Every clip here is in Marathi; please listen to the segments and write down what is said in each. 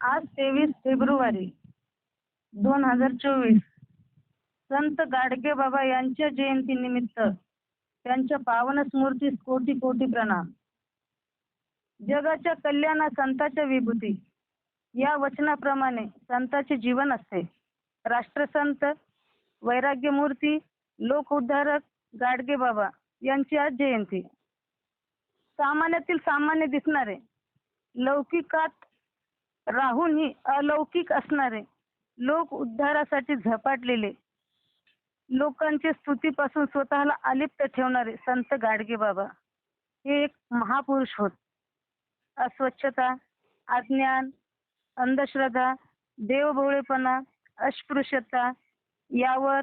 आज तेवीस फेब्रुवारी दोन हजार चोवीस. संत गाडगे बाबा यांच्या जयंतीनिमित्त त्यांच्या पावन स्मृतीस कोटी कोटी प्रणाम. जगाच्या कल्याणा संताच्या विभूती. या वचनाप्रमाणे संताचे जीवन असते. राष्ट्रसंत वैराग्यमूर्ती लोक उद्धारक गाडगे बाबा यांची आज जयंती. सामान्यातील सामान्य दिसणारे लौकिकात राहूनही अलौकिक असणारे. लोक उद्धारासाठी झपाटलेले. लोकांचे स्तुतीपासून स्वतःला अलिप्त ठेवणारे संत गाडगे बाबा. हे एक महापुरुष होत. अस्वच्छता अज्ञान अंधश्रद्धा देवभोळेपणा अस्पृश्यता यावर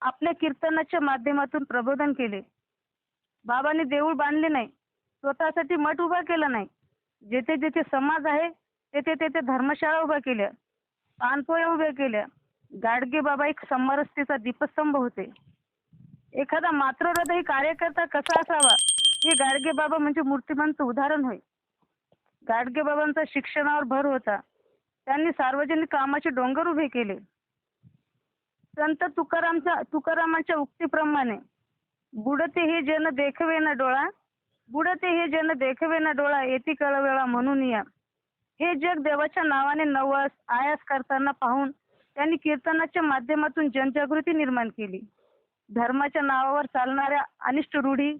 आपल्या कीर्तनाच्या माध्यमातून प्रबोधन केले. बाबांनी देऊळ बांधले नाही. स्वतःसाठी मठ उभा केला नाही. जेथे जेथे समाज आहे तेथे तेथे धर्मशाळा उभ्या केल्या. पानपोया उभ्या केल्या. गाडगे बाबा एक समरसतेचा दीपस्तंभ होते. एखादा मातृहृदयी कार्यकर्ता कसा असावा हे गाडगे बाबा म्हणजे मूर्तिमानचं उदाहरण होय. गाडगे बाबांचा शिक्षणावर भर होता. त्यांनी सार्वजनिक कामाचे डोंगर उभे केले. संत तुकारामच्या तुकारामांच्या उक्तीप्रमाणे बुडते हे जन देखवे ना डोळा बुडते हे जन देखवे ना डोळा येती कळवेळा म्हणून या. हे जग देवाच्या नावाने नवस आयास करताना पाहून त्यांनी कीर्तनाच्या माध्यमातून जनजागृती निर्माण केली. धर्माच्या नावावर चालणाऱ्या अनिष्ट रूढी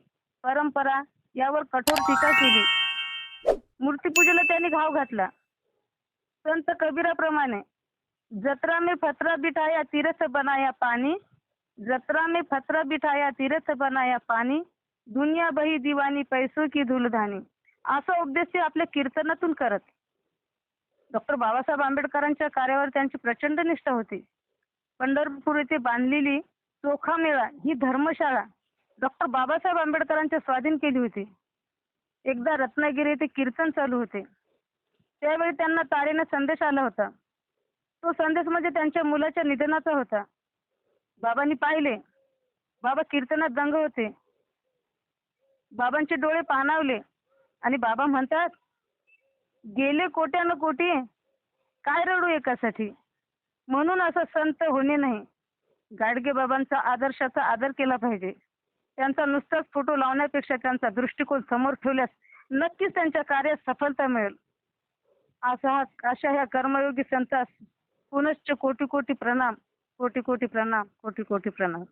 परंपरा यावर कठोर टीका केली. मूर्तीपूजेला त्यांनी घाव घातला. संत कबीराप्रमाणे जत्रा में फतरा बिठाया तीरथ बनाया पानी जत्रा में फतरा बिठाया तीरथ बनाया पानी दुनिया बही दिवानी पैसो की धुलधानी. असा उपदेश ते आपल्या कीर्तनातून करत. डॉक्टर बाबासाहेब आंबेडकरांच्या कार्यावर त्यांची प्रचंड निष्ठा होती. पंढरपूर येथे बांधलेली चोखा मेळा ही धर्मशाळा डॉक्टर बाबासाहेब आंबेडकरांच्या स्वाधीन केली होती. एकदा रत्नागिरी येथे कीर्तन चालू होते. त्यावेळी त्यांना तारेने संदेश आला होता. तो संदेश म्हणजे त्यांच्या मुलाच्या निधनाचा होता. बाबांनी पाहिले. बाबा कीर्तनात दंग होते. बाबांचे डोळे पाणावले आणि बाबा म्हणतात गेले कोट्यानं कोटी काय रडू एकासाठी? म्हणून असं संत होणे नाही. गाडगे बाबांचा आदर्शाचा आदर केला पाहिजे. त्यांचा नुसताच फोटो लावण्यापेक्षा त्यांचा दृष्टिकोन समोर ठेवल्यास नक्कीच त्यांच्या कार्यात सफलता मिळेल. असा हा अशा ह्या कर्मयोगी संतास पुनश्च कोटी कोटी प्रणाम कोटी कोटी प्रणाम कोटी कोटी प्रणाम.